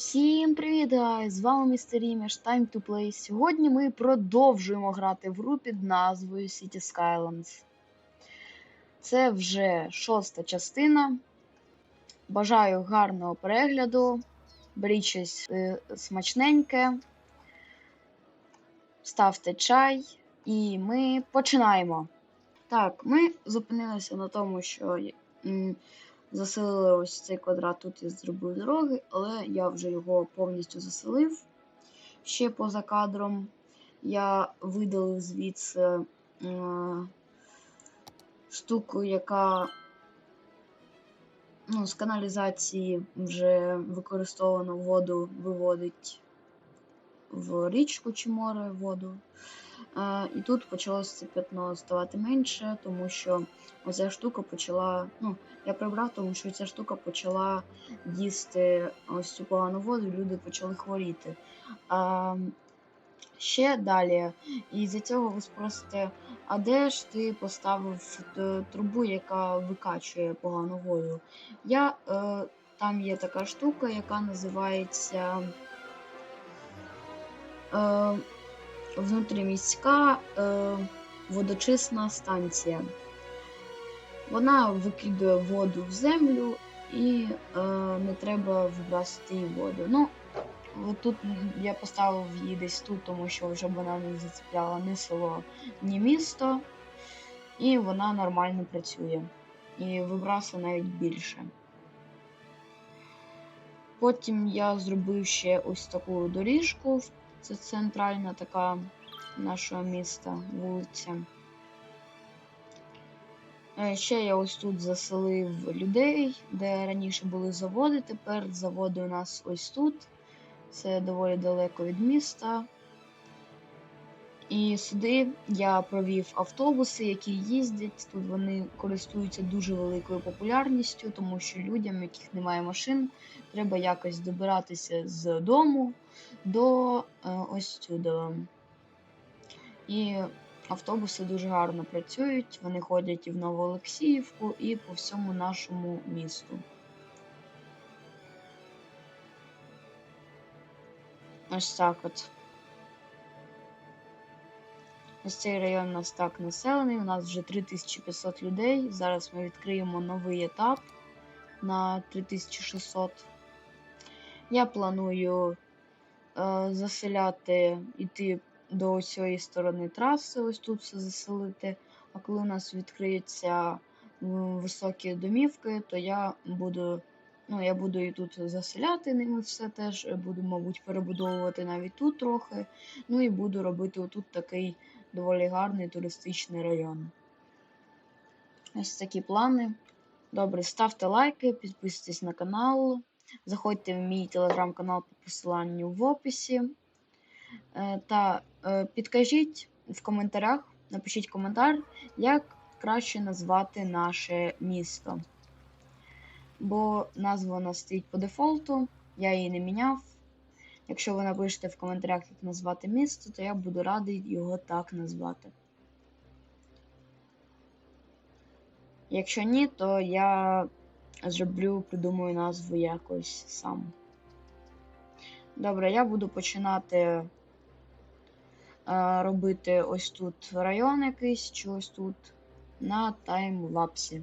Всім привіт! З вами містер Іміш, Time to Play. Сьогодні ми продовжуємо грати в гру під назвою City Skylines. Це вже шоста частина. Бажаю гарного перегляду. Беріть щось е, смачненьке. Ставте чай, і ми починаємо. Так, ми зупинилися на тому, що. Заселили ось цей квадрат, тут я зробив дороги, але я вже його повністю заселив ще поза кадром. Я видалив звідси е, штуку, яка ну, з каналізації вже використовану воду виводить в річку чи море воду. Е, і тут почалося це пятно ставати менше, тому що оця штука почала. Ну, я прибрав, тому що ця штука почала їсти ось цю погану воду, і люди почали хворіти. А, ще далі, і за цього ви спросите, а де ж ти поставив трубу, яка викачує погану воду? Я, е, там є така штука, яка називається. Е, внутріміська е, водочисна станція. Вона викидує воду в землю і е, не треба вибрасти її воду. Ну, тут я поставив її десь тут, тому що вже вона не зацепляла ні село, ні місто. І вона нормально працює. І вибрасує навіть більше. Потім я зробив ще ось таку доріжку. Це центральна така нашого міста вулиця. Е, Ще я ось тут заселив людей, де раніше були заводи. Тепер заводи у нас ось тут. Це доволі далеко від міста. І сюди я провів автобуси, які їздять. Тут вони користуються дуже великою популярністю, тому що людям, яких немає машин, треба якось добиратися з дому до е, ось сюди. І автобуси дуже гарно працюють. Вони ходять і в Новоолексіївку, і по всьому нашому місту. Ось так от. Ось цей район у нас так населений. У нас вже 3500 людей. Зараз ми відкриємо новий етап на 3600. Я планую е, заселяти, іти до цієї сторони траси, ось тут все заселити. А коли у нас відкриються високі домівки, то я буду. Ну, я буду і тут заселяти ними все теж. Буду, мабуть, перебудовувати навіть тут трохи. Ну і буду робити отут такий доволі гарний туристичний район. Ось такі плани. Добре, ставте лайки, підписуйтесь на канал. Заходьте в мій телеграм-канал по посиланню в описі. Е, Та е, підкажіть в коментарях, напишіть коментар, як краще назвати наше місто. Бо назва у нас стоїть по дефолту, я її не міняв. Якщо ви напишете в коментарях, як назвати місто, то я буду радий його так назвати. Якщо ні, то я зроблю, придумаю назву якось сам. Добре, я буду починати е, робити ось тут район якийсь, чи ось тут на таймлапсі.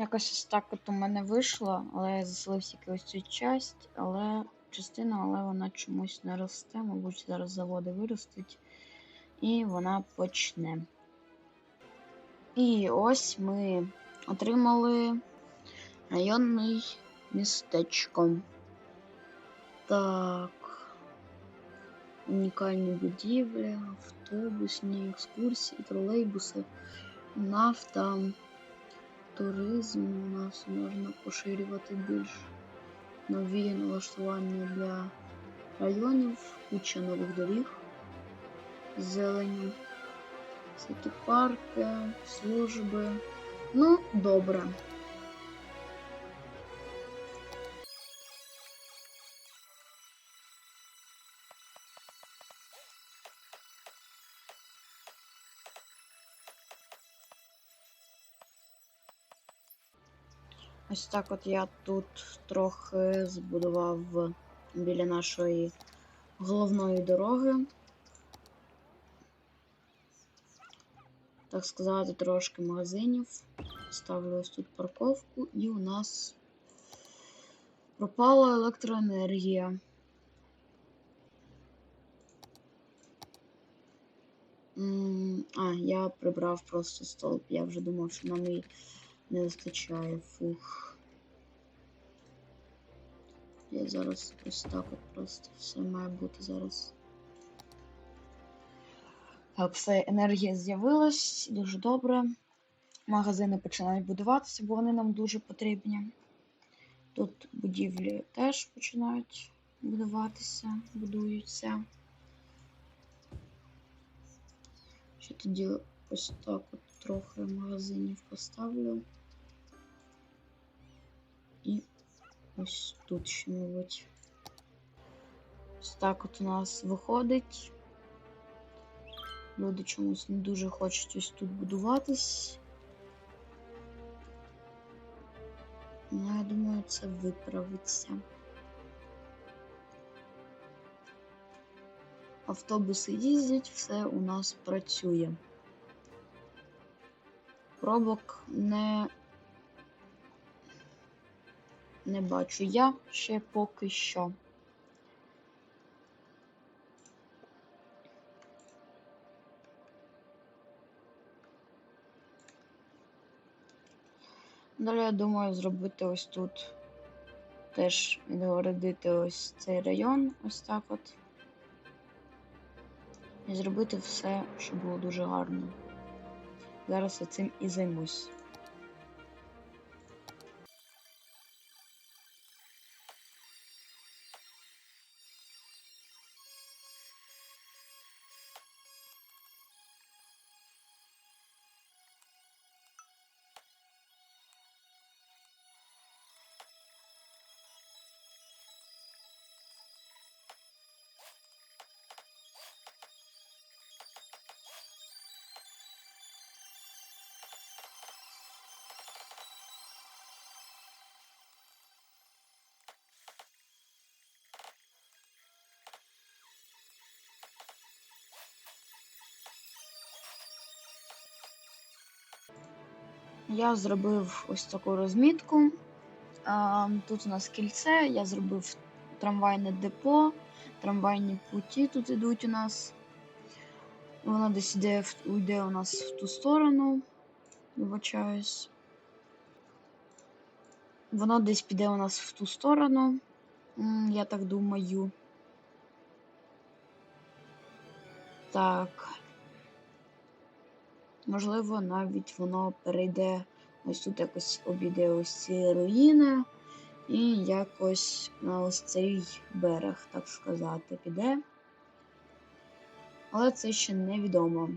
Якось ось так от у мене вийшло, але я заселив тільки цю часть, але частина, але вона чомусь не росте. Мабуть, зараз заводи виростуть, і вона почне. І ось ми отримали районний містечко. Так. унікальні будівлі, автобусні екскурсії, тролейбуси, нафта, туризм. У нас можна поширювати більш нові налаштування для районів, куча нових доріг, зелені, всякі парки, служби. Ну, добре. Ось так от я тут трохи збудував біля нашої головної дороги. Так сказати, трошки магазинів. Ставлю ось тут парковку і у нас пропала електроенергія. А, я прибрав просто столб. Я вже думав, що нам її не вистачає. Фух. Я зараз ось так от просто все має бути зараз. Так, все, енергія з'явилась, дуже добре. Магазини починають будуватися, бо вони нам дуже потрібні. Тут будівлі теж починають будуватися, будуються. Ще тоді ось так от трохи магазинів поставлю. І ось тут ще, мабуть. Ось так от у нас виходить. Люди чомусь не дуже хочуть ось тут будуватись. Ну, я думаю, це виправиться. Автобуси їздять, все у нас працює. Пробок не, не бачу я ще поки що. Далі я думаю зробити ось тут теж відгородити ось цей район, ось так от. І зробити все, щоб було дуже гарно. Зараз я цим і займусь. Я зробив ось таку розмітку. Тут у нас кільце, я зробив трамвайне депо, трамвайні путі тут ідуть у нас. Воно десь йде, йде у нас в ту сторону. Вибачаюсь. Воно десь піде у нас в ту сторону. Я так думаю. Так. Можливо, навіть воно перейде ось тут якось обійде ось ці руїни і якось на ось цей берег, так сказати, піде. Але це ще невідомо.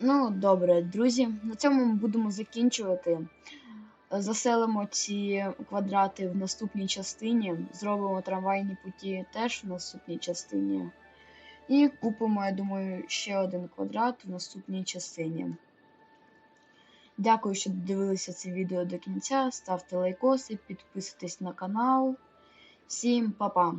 Ну, добре, друзі, на цьому ми будемо закінчувати. Заселимо ці квадрати в наступній частині. Зробимо трамвайні путі теж в наступній частині. І купимо, я думаю, ще один квадрат в наступній частині. Дякую, що дивилися це відео до кінця. Ставте лайкоси, підписуйтесь на канал. Всім па-па!